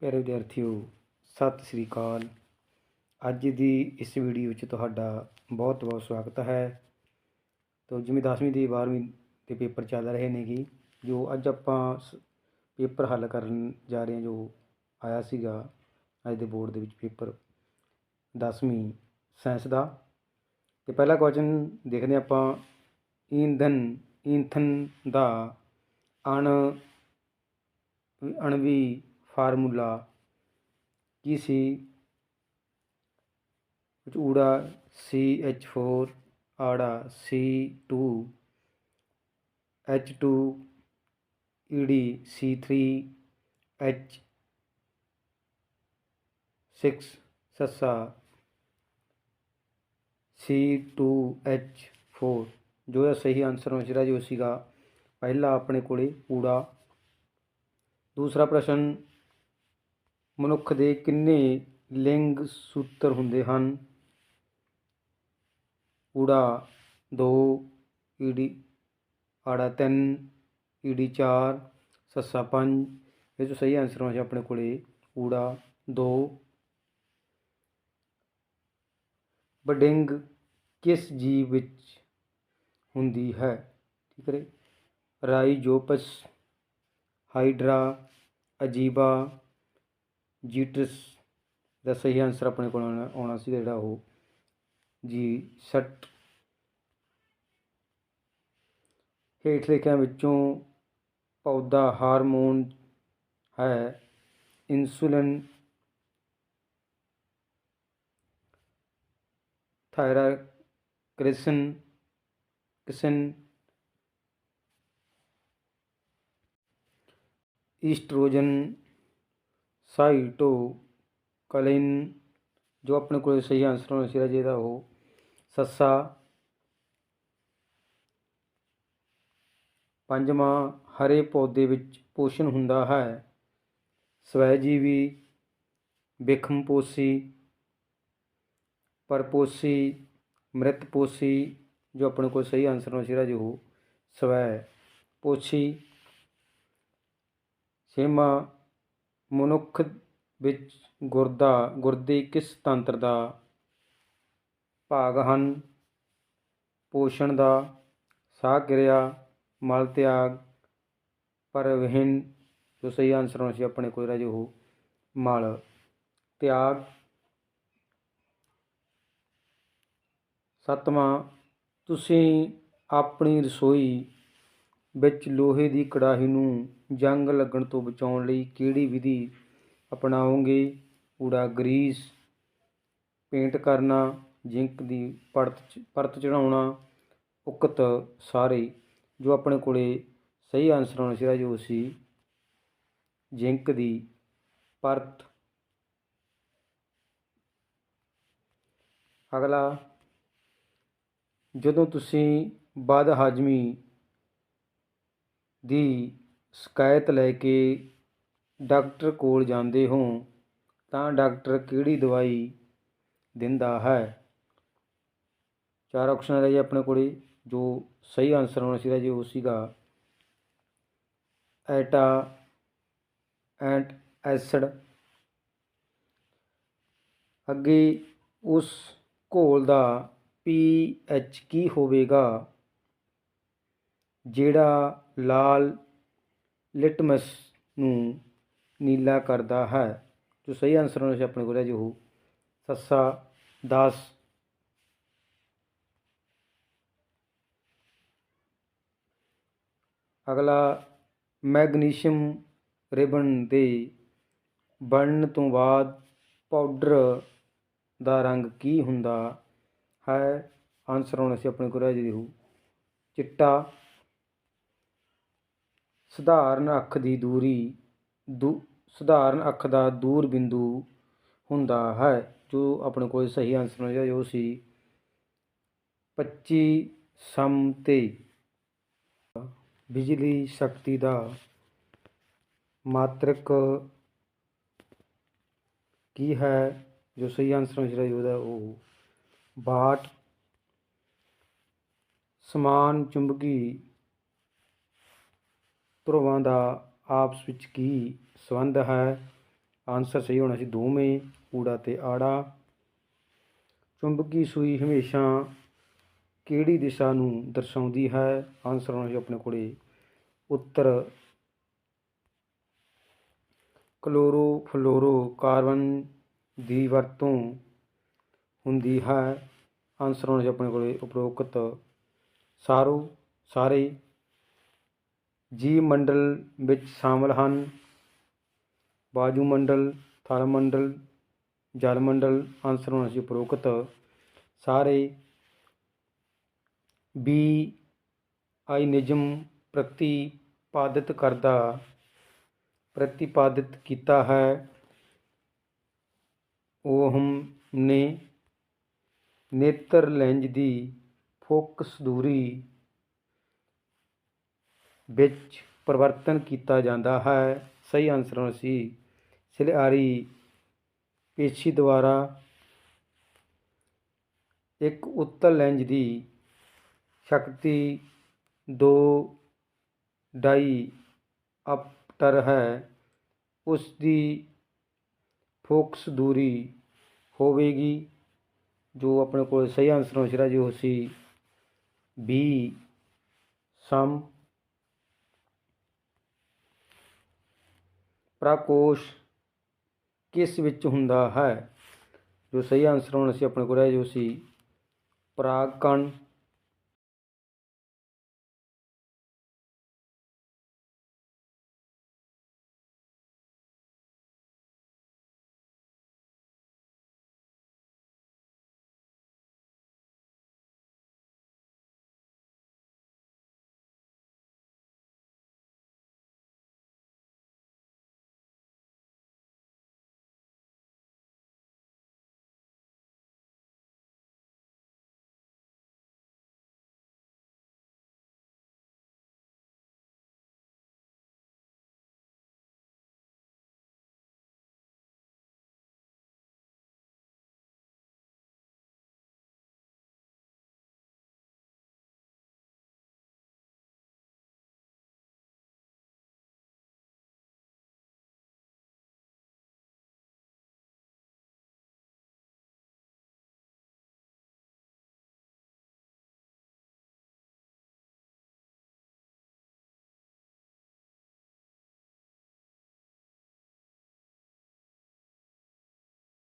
ਪਿਆਰੇ ਵਿਦਿਆਰਥੀਓ, ਸਤਿ ਸ੍ਰੀ ਅਕਾਲ। ਅੱਜ ਦੀ ਇਸ ਵੀਡੀਓ ਵਿੱਚ ਤੁਹਾਡਾ ਬਹੁਤ ਬਹੁਤ ਸਵਾਗਤ ਹੈ। ਤੋ ਜਿਵੇਂ 10ਵੀਂ ਤੇ 12ਵੀਂ ਦੇ ਪੇਪਰ ਚੱਲ ਰਹੇ ਨੇ ਗੇ ਜੋ ਅੱਜ ਆਪਾਂ ਸ- ਪੇਪਰ ਹੱਲ ਕਰਨ ਜਾ ਰਹੇ ਹਾਂ, ਜੋ ਆਇਆ ਸੀਗਾ ਅੱਜ ਦੇ ਬੋਰਡ ਦੇ ਵਿੱਚ ਪੇਪਰ 10ਵੀਂ ਸਾਇੰਸ ਦਾ। ਤੇ ਪਹਿਲਾ ਕੁਐਸਚਨ ਦੇਖਦੇ ਹਾਂ ਆਪਾਂ, ਈਂਧਨ, ਈਂਥਨ ਦਾ ਅਣ, ਅਣਵੀ ਫਾਰਮੂਲਾ ਕੀ ਸੀ? ਵਿੱਚ ਊੜਾ ਸੀ ਐਚ ਫੋਰ, ਆੜਾ ਸੀ ਟੂ, ਐਚ ਟੂ ਈਡੀ ਸੀ ਥਰੀ, ਐਚ ਸਿਕਸ, ਸੱਸਾ, ਸੀ ਟੂ ਐਚ ਫੋਰ। ਜੋ ਇਹਦਾ ਸਹੀ ਆਨਸਰ ਹੋਣਾ ਚਾਹੀਦਾ ਜੋ ਸੀਗਾ ਪਹਿਲਾ ਆਪਣੇ ਕੋਲੇ ਊੜਾ। ਦੂਸਰਾ ਪ੍ਰਸ਼ਨ ਮਨੁੱਖ ਦੇ ਕਿੰਨੇ ਲਿੰਗ ਸੂਤਰ ਹੁੰਦੇ ਹਨ? ਊੜਾ 2 ਈਡੀ ਆੜਾ 3 ਈਡੀ 4 ਸੱਸਾ 5 ਇਹ ਜੋ ਸਹੀ ਆਨਸਰ ਹੋਣਾ ਆਪਣੇ ਕੋਲੇ, ਊੜਾ 2 ਬਡਿੰਗ ਕਿਸ ਜੀਵ ਵਿੱਚ ਹੁੰਦੀ ਹੈ? ਠੀਕ ਹੈ ਰਾਈਜੋਪਸ ਹਾਈਡਰਾ, ਅਜੀਬਾ ਜੀਟਸ ਦਾ ਸਹੀ ਆਨਸਰ ਆਪਣੇ ਕੋਲ ਆਉਣਾ ਆਉਣਾ ਸੀ ਜਿਹੜਾ ਉਹ। ਜੀ, ਸੱਟ ਹੇਠ ਲਿਖਿਆਂ ਵਿੱਚੋਂ ਪੌਦਾ, ਹਾਰਮੋਨ ਹੈ, ਇਨਸੂਲਿਨ, ਥਾਇਰਾਕ੍ਰਿਸਨ ਕਿਸਨ ਈਸਟ੍ਰੋਜਨ ਸਾਈਟੋਕਾਈਨ ਜੋ ਆਪਣੇ ਕੋਲ ਸਹੀ ਆਨਸਰ ਹੋਣਾ ਚਾਹੀਦਾ ਜਿਹਦਾ ਉਹ ਸੱਸਾ, ਪੰਜਵਾਂ ਹਰੇ ਪੌਦੇ ਵਿੱਚ ਪੋਸ਼ਣ ਹੁੰਦਾ ਹੈ, ਸਵੈਜੀਵੀ, ਬਿਖਮਪੋਸ਼ੀ, ਪਰਪੋਸ਼ੀ, ਮ੍ਰਿਤਪੋਸ਼ੀ, ਜੋ ਆਪਣੇ ਕੋਲ ਸਹੀ ਆਨਸਰ ਹੋਣਾ ਚਾਹੀਦਾ ਜੋ ਸਵੈ ਪੋਸ਼ੀ ਛੇਵਾਂ ਮਨੁੱਖ ਵਿੱਚ ਗੁਰਦਾ, ਗੁਰਦੇ ਕਿਸ ਤੰਤਰ ਦਾ ਭਾਗ ਹਨ? ਪੋਸ਼ਣ ਦਾ ਸਾਹ ਕਿਰਿਆ, ਮਲ ਤਿਆਗ, ਪਰਵਹਿਨ, ਜੋ ਸਹੀ ਆਨਸਰ ਹੋਣਾ ਸੀ ਆਪਣੇ ਕੋਲ ਰਾਜੇ ਉਹ, ਮਲ। ਤਿਆਗ, ਸੱਤਵਾਂ, ਤੁਸੀਂ ਆਪਣੀ ਰਸੋਈ ਵਿੱਚ ਲੋਹੇ ਦੀ ਕੜਾਹੀ ਨੂੰ ਜੰਗ ਲੱਗਣ ਤੋਂ ਬਚਾਉਣ ਲਈ ਕਿਹੜੀ ਵਿਧੀ ਅਪਣਾਓਗੇ? ਊੜਾ ਗਰੀਸ, ਪੇਂਟ ਕਰਨਾ, ਜ਼ਿੰਕ ਦੀ ਪਰਤ ਚ- ਪਰਤ ਚੜਾਉਣਾ ਉਕਤ ਸਾਰੇ। ਜੋ ਆਪਣੇ ਕੋਲੇ ਸਹੀ ਆਨਸਰ ਹੋਣਾ ਚਾਹੀਦਾ ਜੋ ਸੀ ਜ਼ਿੰਕ ਦੀ ਪਰਤ। ਅਗਲਾ, ਜਦੋਂ ਤੁਸੀਂ ਬਦ ਹਾਜ਼ਮੀ ਦੀ ਸ਼ਿਕਾਇਤ ਲੈ ਕੇ ਡਾਕਟਰ ਕੋਲ ਜਾਂਦੇ ਹੋ ਤਾਂ ਡਾਕਟਰ ਕਿਹੜੀ ਦਵਾਈ ਦਿੰਦਾ ਹੈ? ਚਾਰ ਆਪਸ਼ਨ ਜੀ ਆਪਣੇ ਕੋਲੇ, ਜੋ ਸਹੀ ਆਨਸਰ ਹੋਣਾ ਸੀਗਾ ਜੀ, ਉਹ ਸੀਗਾ ਐਟਾ ਐਂਟ ਐਸਿਡ। ਅੱਗੇ ਉਸ ਘੋਲ ਦਾ ਪੀ ਪੀਐਚ ਕੀ ਹੋਵੇਗਾ? ਜਿਹੜਾ ਲਾਲ ਲਿਟਮਸ ਨੂੰ ਨੀਲਾ ਕਰਦਾ ਹੈ। ਜੋ ਸਹੀ ਆਨਸਰ ਹੋਣਾ ਸੀ ਆਪਣੇ ਕੋਲ ਹੈ ਜੀ ਸੱਸਾ 10 ਅਗਲਾ, ਮੈਗਨੀਸ਼ੀਅਮ ਰਿਬਨ ਦੇ ਬਣਨ ਤੋਂ ਬਾਅਦ ਪਾਊਡਰ ਦਾ ਰੰਗ ਕੀ ਹੁੰਦਾ ਹੈ? ਆਨਸਰ ਹੋਣਾ ਸੀ ਆਪਣੇ ਕੋਲ ਹੈ ਜੀ ਚਿੱਟਾ। ਸਧਾਰਨ ਅੱਖ ਦੀ ਦੂਰੀ ਦੂ, ਸਧਾਰਨ ਅੱਖ ਦਾ ਦੂਰ ਬਿੰਦੂ ਹੁੰਦਾ ਹੈ, ਜੋ ਆਪਣੇ ਕੋਲ ਸਹੀ ਆਨਸਰ ਹੋਣਾ ਜੋ ਸੀ 25 ਸਮ ਤੇ ਬਿਜਲੀ ਸ਼ਕਤੀ ਦਾ ਮਾਤਰਕ ਕੀ ਹੈ, ਜੋ ਸਹੀ ਆਨਸਰ ਹੋਣਾ ਚਾਹੀਦਾ ਉਹ ਵਾਟ ਸਮਾਨ ਚੁੰਬਕੀ ਧਰੁਵਾਂ ਦਾ ਆਪਸ ਵਿੱਚ ਕੀ ਸੰਬੰਧ ਹੈ? ਆਨਸਰ ਸਹੀ ਹੋਣਾ ਸੀ, ਦੋਵੇਂ ਊੜਾ ਤੇ ਆੜਾ। ਚੁੰਬਕੀ ਸੂਈ ਹਮੇਸ਼ਾ ਕਿਹੜੀ ਦਿਸ਼ਾ ਨੂੰ ਦਰਸਾਉਂਦੀ ਹੈ? ਆਨਸਰ ਹੋਣਾ ਸੀ ਆਪਣੇ ਕੋਲੇ, ਉੱਤਰ। ਕਲੋਰੋ ਫਲੋਰੋ ਕਾਰਬਨ ਦੀ ਵਰਤੋਂ ਹੁੰਦੀ ਹੈ। ਆਨਸਰ ਹੋਣਾ ਸੀ ਆਪਣੇ ਕੋਲੇ, ਉਪਰੋਕਤ। ਸਾਰੋ, ਸਾਰੇ। ਜੀਵ ਮੰਡਲ ਵਿੱਚ ਸ਼ਾਮਲ ਹਨ। ਵਾਯੂਮੰਡਲ ਥਲ ਮੰਡਲ ਜਲ ਮੰਡਲ ਆਨਸਰ ਹੋਣਾ ਸੀ ਉਪਰੋਕਤ। ਸਾਰੇ ਬੀ ਆਇਨਿਜ਼ਮ ਪ੍ਰਤੀਪਾਦਿਤ ਕਰਦਾ, ਪ੍ਰਤੀਪਾਦਿਤ ਕੀਤਾ ਹੈ। ਓਹਮ ਨੇ ਨੇਤਰ ਲੈਂਜ ਦੀ ਫੋਕਸ ਦੂਰੀ ਵਿੱਚ ਪਰਿਵਰਤਨ ਕੀਤਾ ਜਾਂਦਾ ਹੈ। ਸਹੀ ਆਨਸਰ ਸੀ ਸਿਲਿਆਰੀ ਪੇਸ਼ੀ ਦੁਆਰਾ ਇੱਕ ਉੱਤਲ ਲੈਂਜ ਦੀ ਸ਼ਕਤੀ ਦੋ ਡਾਈ ਅਪਟਰ ਹੈ। ਉਸ ਦੀ ਫੋਕਸ ਦੂਰੀ ਹੋਵੇਗੀ, ਜੋ ਆਪਣੇ ਕੋਲ ਸਹੀ ਆਨਸਰ ਹੋ ਜਿਹੜਾ ਜੋ ਸੀ ਬੀ ਸਮ ਪ੍ਰਕੋਸ਼ ਕਿਸ ਵਿੱਚ ਹੁੰਦਾ ਹੈ? ਜੋ ਸਹੀ ਆਨਸਰ ਹੁਣ ਅਸੀਂ ਆਪਣੇ ਕੋਲ ਹੈ, ਜੋ ਸੀ ਪਰਾਗ ਕਣ